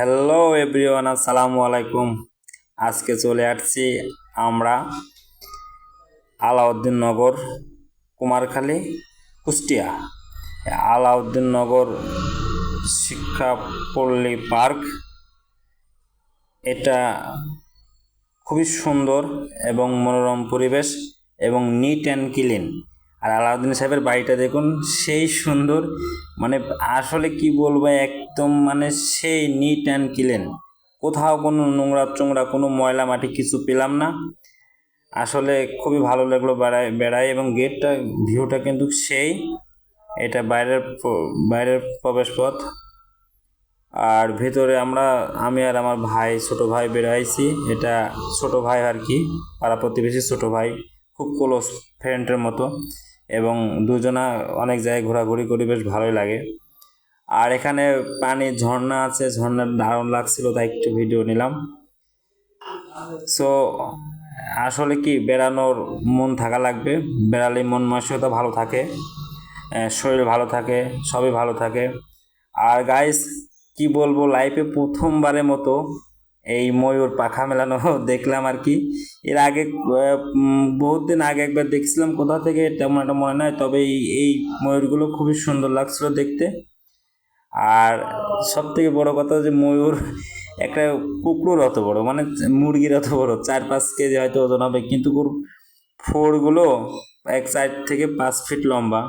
Hello everyone, আসসালামু আলাইকুম। আজকে চলে আসছি আমরা আলাউদ্দিন নগর, কুমারখালী, কুষ্টিয়া। আলাউদ্দিন নগর শিক্ষাপল্লী পার্ক। এটা খুবই সুন্দর এবং মনোরম পরিবেশ এবং নিট অ্যান্ড ক্লিন আর আলাউদ্দিন সাহেবের বাড়িটা দেখুন, সেই সুন্দর। মানে আসলে কি বলব, একদম মানে সেই নিট অ্যান্ড ক্লিন কোথাও কোনো নোংরা চোংরা কোনো ময়লা মাটি কিছু পেলাম না। আসলে খুবই ভালো লাগল বেড়ায় বেড়ায় এবং গেটটা ভিউটা কিন্তু সেই। এটা বাইরের বাইরের প্রবেশ পথ আর ভেতরে আমরা, আমি আর আমার ভাই, ছোট ভাই বেড়াইছি। এটা ছোট ভাই আর কি, পাড়া প্রতিবেশী ছোট ভাই। খুব ক্লোজ ফ্রেন্ডের মতো। এবং দুজনা অনেক জায়গায় ঘোরাঘুরি করি, বেশ ভালোই লাগে। আর এখানে পানি ঝর্ণা আছে, ঝর্ণার দারুণ লাগছিল, তাই একটু ভিডিও নিলাম। সো আসলে কি, বেড়ানোর মন থাকা লাগবে। বেড়ালে মন মানসিকতা ভালো থাকে শরীর ভালো থাকে, সবই ভালো থাকে। আর গাইস কি বলব লাইফে প্রথমবারের মতো এই ময়ূর পাখা মেলানো দেখলাম আর কি। এর আগে বহুত দিন আগে একবার দেখছিলাম কোথা থেকে, তেমন একটা মনে নাই, তবে এই এই ময়ূরগুলো খুবই সুন্দর লাগছিল দেখতে। আর সব থেকে বড় কথা যে ময়ূর একটা কুকুর অত বড় মানে মুরগির অত বড়, চার পাঁচ কেজি হয়তো ওজন হবে, কিন্তু ফোরগুলো এক সাইড থেকে পাঁচ ফিট লম্বা।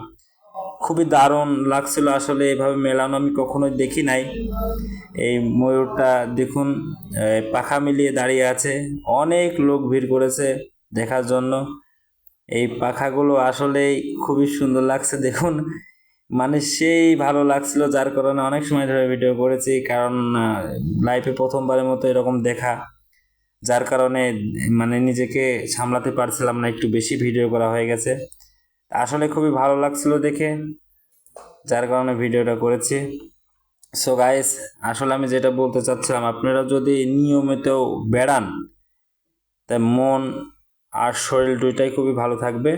খুবই দারুণ লাগছিল আসলে এভাবে মেলানো আমি কখনোই দেখি নাই। এই ময়ূরটা দেখুন পাখা মিলিয়ে দাঁড়িয়ে আছে। অনেক লোক ভিড় করেছে দেখার জন্য। এই পাখাগুলো আসলেই খুবই সুন্দর লাগছে দেখুন। মানে সেই ভালো লাগছিল, যার কারণে অনেক সময় ধরে ভিডিও করেছি, কারণ লাইফে প্রথমবারের মতো এরকম দেখা। যার কারণে মানে নিজেকে সামলাতে পারছিলাম না, একটু বেশি ভিডিও করা হয়ে গেছে। আসলে খুবই ভালো লাগছিল দেখে, যার কারণে ভিডিওটা করেছি। সো গাইস আসলে আমি যেটা বলতে চাচ্ছিলাম, আপনারা যদি নিয়মিত বেড়ান তাই মন আর শরীর দুইটাই খুবই ভালো থাকবে।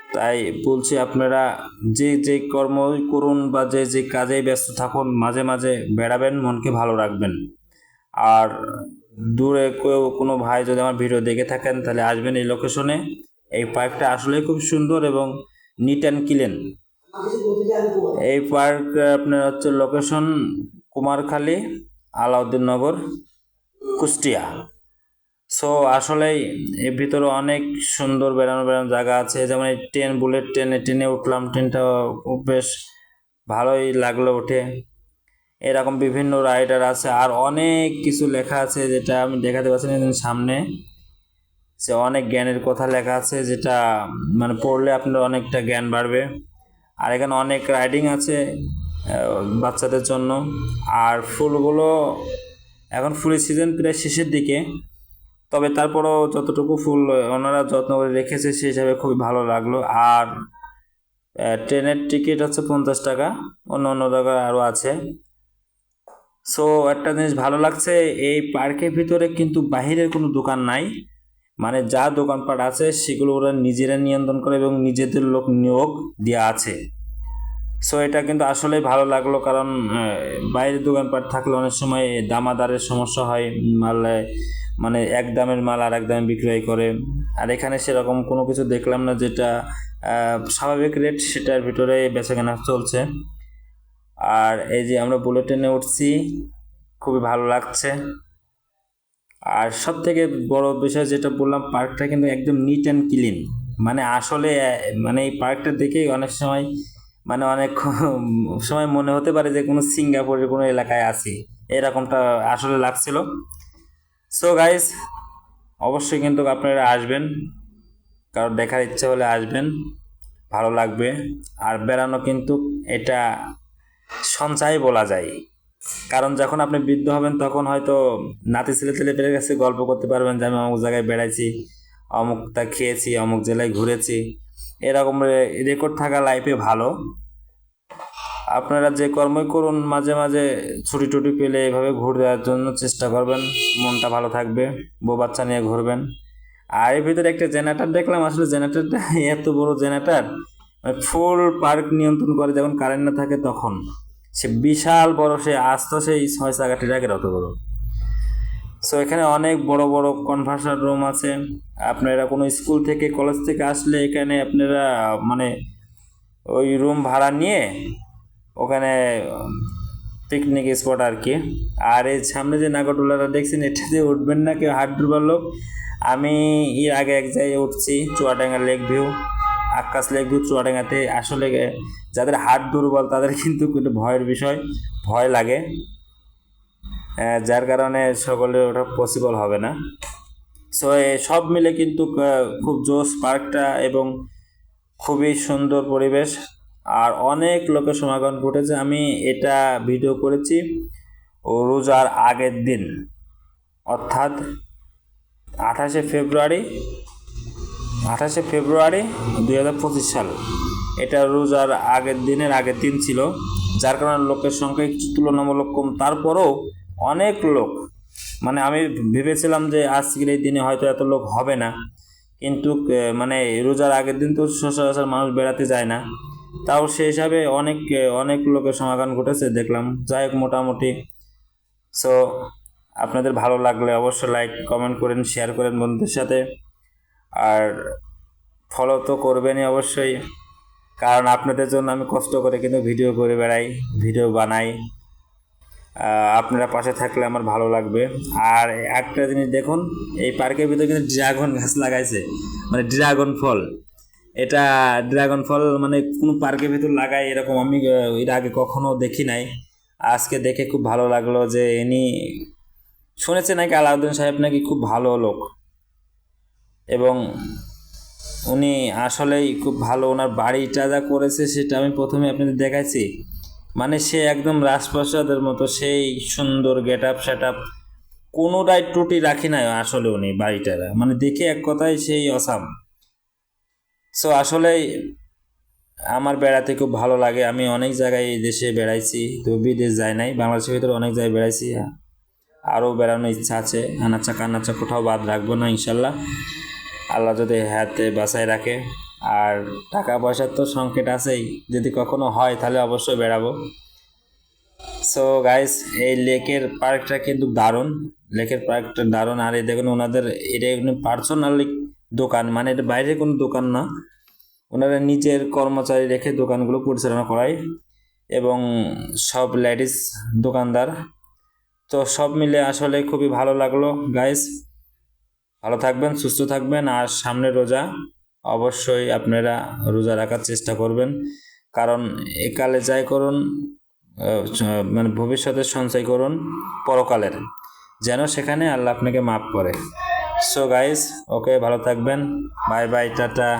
তাই বলছি আপনারা যে যে কর্ম করুন বা যে যে কাজেই ব্যস্ত থাকুন, মাঝে মাঝে বেড়াবেন, মনকে ভালো রাখবেন। আর দূরে কেউ কোনো ভাই যদি আমার ভিডিও দেখে থাকেন, তাহলে আসবেন এই লোকেশনে এই পার্কটা আসলেই খুব সুন্দর এবং নিট অ্যান্ড ক্লিন এই পার্ক আপনার হচ্ছে লোকেশন কুমারখালী আলাউদ্দিন নগর কুষ্টিয়া। সো আসলেই এর ভিতরে অনেক সুন্দর বেড়ানো বেড়ানো জায়গা আছে। যেমন এই ট্রেন বুলেট ট্রেনে ট্রেনে উঠলাম ট্রেনটা খুব বেশ ভালোই লাগল উঠে এরকম বিভিন্ন রাইডার আছে। আর অনেক কিছু লেখা আছে যেটা আমি দেখাতে পারছি সামনে। সে অনেক জ্ঞানের কথা লেখা আছে, যেটা মানে পড়লে আপনার অনেকটা জ্ঞান বাড়বে। আর এখানে অনেক রাইডিং আছে বাচ্চাদের জন্য। আর ফুলগুলো এখন ফুলের সিজন প্রায় শেষের দিকে, তবে তারপরও যতটুকু ফুল ওনারা যত্ন করে রেখেছে, সেই হিসাবে খুবই ভালো লাগল। আর ট্রেনের টিকিট হচ্ছে পঞ্চাশ টাকা, অন্য অন্য জায়গায় আরও আছে। সো, একটা জিনিস ভালো লাগছে, এই পার্কের ভিতরে কিন্তু বাহিরের কোনো দোকান নাই। মানে যা দোকানপাট আছে, সেগুলো ওরা নিজেরা নিয়ন্ত্রণ করে এবং নিজেদের লোক নিয়োগ দেওয়া আছে। সো এটা কিন্তু আসলেই ভালো লাগল কারণ বাইরের দোকানপাট থাকলে অনেক সময় দামাদারের সমস্যা হয়, মাল মানে এক দামের মাল আর এক দামে বিক্রয় করে। আর এখানে সেরকম কোনো কিছু দেখলাম না যেটা স্বাভাবিক রেট সেটার ভিতরে বেচাকেনা চলছে। আর এই যে আমরা বুলেট ট্রেনে উঠছি, খুবই ভালো লাগছে। আর সব থেকে বড় বিষয় যেটা বললাম, পার্কটা কিন্তু একদম নিট অ্যান্ড ক্লিন মানে আসলে মানে এই পার্কটা দেখেই অনেক সময় মানে অনেক সময় মনে হতে পারে যে কোনো সিঙ্গাপুরের কোনো এলাকায় আছি। এরকমটা আসলে লাগছিল। সো গাইস অবশ্যই কিন্তু আপনারা আসবেন। কারণ দেখার ইচ্ছা হলে আসবেন। ভালো লাগবে। আর বেড়ানো কিন্তু এটা সঞ্চয় বলা যায়। কারণ যখন আপনি বৃদ্ধ হবেন, তখন হয়তো নাতি ছেলে ছেলেদের কাছে গল্প করতে পারবেন যে আমি অমুক জায়গায় বেড়াইছি, অমুকটা খেয়েছি, অমুক জেলায় ঘুরেছি। এরকম রেকর্ড থাকা লাইফে ভালো। আপনারা যে কর্মই করুন, মাঝে মাঝে ছুটি টুটি পেলে এভাবে ঘুরে দেওয়ার জন্য চেষ্টা করবেন, মনটা ভালো থাকবে, বউ বাচ্চা নিয়ে ঘুরবেন। আর এর ভিতরে একটা জেনারেটার দেখলাম, আসলে জেনারেটারটা এত বড় জেনারেটার ফুল পার্ক নিয়ন্ত্রণ করে, যখন কারেন্ট না থাকে তখন। সে বিশাল বড়, সে আস্ত, সেই ছয় চাকা ট্রাকের অত বড়। সো এখানে অনেক বড় বড় কনভার্সার রুম আছে। আপনারা কোনো স্কুল থেকে কলেজ থেকে আসলে এখানে আপনারা মানে ওই রুম ভাড়া নিয়ে ওখানে পিকনিক স্পট আর কি। আর এর সামনে যে নাগরদোলাটা দেখছেন এটাতে উঠবেন না কেউ হাট ডুবার লোক। আমি এর আগে এক জায়গায় উঠছি, Chuadanga lake view Akash view চুয়াডাঙ্গাতে আসলে যাদের হাত দুর্বল, তাদের কিন্তু একটু ভয়ের বিষয়, ভয় লাগে। যার কারণে সকলে ওটা পসিবল হবে না। সো সব মিলে কিন্তু খুব জোস পার্কটা এবং খুবই সুন্দর পরিবেশ। আর অনেক লোকের সমাগম ঘটেছে, আমি এটা ভিডিও করেছি রোজার আগের দিন। অর্থাৎ আঠাশে ফেব্রুয়ারি আঠাশে ফেব্রুয়ারি দুই হাজার পঁচিশ সাল। এটা রোজার আগের দিনের আগের দিন ছিল, যার কারণে লোকের সংখ্যা একটু তুলনামূলক কম। তারপরেও অনেক লোক মানে আমি ভেবেছিলাম যে আজকের এই দিনে হয়তো এত লোক হবে না, কিন্তু মানে রোজার আগের দিন তো সচরাচর মানুষ বেড়াতে যায় না। তাও সেই হিসাবে অনেক অনেক লোকের সমাগম ঘটেছে দেখলাম। যাই হোক, মোটামুটি সো আপনাদের ভালো লাগলে অবশ্যই লাইক কমেন্ট করেন শেয়ার করেন বন্ধুদের সাথে। আর ফলো তো করবেনই অবশ্যই। কারণ আপনাদের জন্য আমি কষ্ট করে কিন্তু ভিডিও করে বেড়াই ভিডিও বানাই। আপনারা পাশে থাকলে আমার ভালো লাগবে। আর একটা জিনিস দেখুন, এই পার্কের ভিতরে কিন্তু ড্রাগন গাছ লাগাইছে মানে ড্রাগন ফল। এটা ড্রাগন ফল মানে কোনো পার্কের ভিতর লাগায় এরকম আমি এর আগে কখনো দেখি নাই। আজকে দেখে খুব ভালো লাগল যে ইনি শুনেছে নাকি আলাউদ্দিন সাহেব নাকি খুব ভালো লোক। এবং উনি আসলেই খুব ভালো ওনার বাড়িটা যা করেছে সেটা আমি প্রথমে আপনাদের দেখাইছি। মানে সে একদম রাজপ্রাসাদের মতো, সেই সুন্দর গেট আপ সেট আপ কোনোটাই ত্রুটি রাখি নাই আসলে উনি বাড়িটার। মানে দেখে এক কথায় সেই অসাম। সো আসলেই আমার বেড়াতে খুব ভালো লাগে। আমি অনেক জায়গায় এই দেশে বেড়াইছি, তো বিদেশ যাই নাই, বাংলাদেশের ভিতরে অনেক জায়গায় বেড়াইছি। আরও বেড়ানোর ইচ্ছা আছে, আনাচা কান্নাচা কোথাও বাদ রাখব না, ইনশাল্লাহ। আল্লাহ যদি হাতে বাসায় রাখে। আর টাকা পয়সার তো সংকট আছেই। যদি কখনো হয়, তাহলে অবশ্যই বেড়াবো। সো গাইস এই লেকের পার্কটা কিন্তু দারুণ। লেকের পার্কটা দারুণ। আর এই দেখুন, ওনাদের এটা পার্সোনালি দোকান। মানে এটা বাইরে কোনো দোকান না। ওনারা নিজের কর্মচারী রেখে দোকানগুলো পরিচালনা করায়। এবং সব লেডিস দোকানদার। তো সব মিলে আসলে খুবই ভালো লাগল গাইস ভালো থাকবেন, সুস্থ থাকবেন আর সামনে রোজা অবশ্যই আপনারা রোজা রাখার চেষ্টা করবেন। কারণ একালে যাই করুন মানে ভবিষ্যতে সঞ্চয় করুন পরকালের, যেন সেখানে আল্লাহ আপনাকে মাফ করে। সো গাইস ওকে ভালো থাকবেন। Bye bye tata.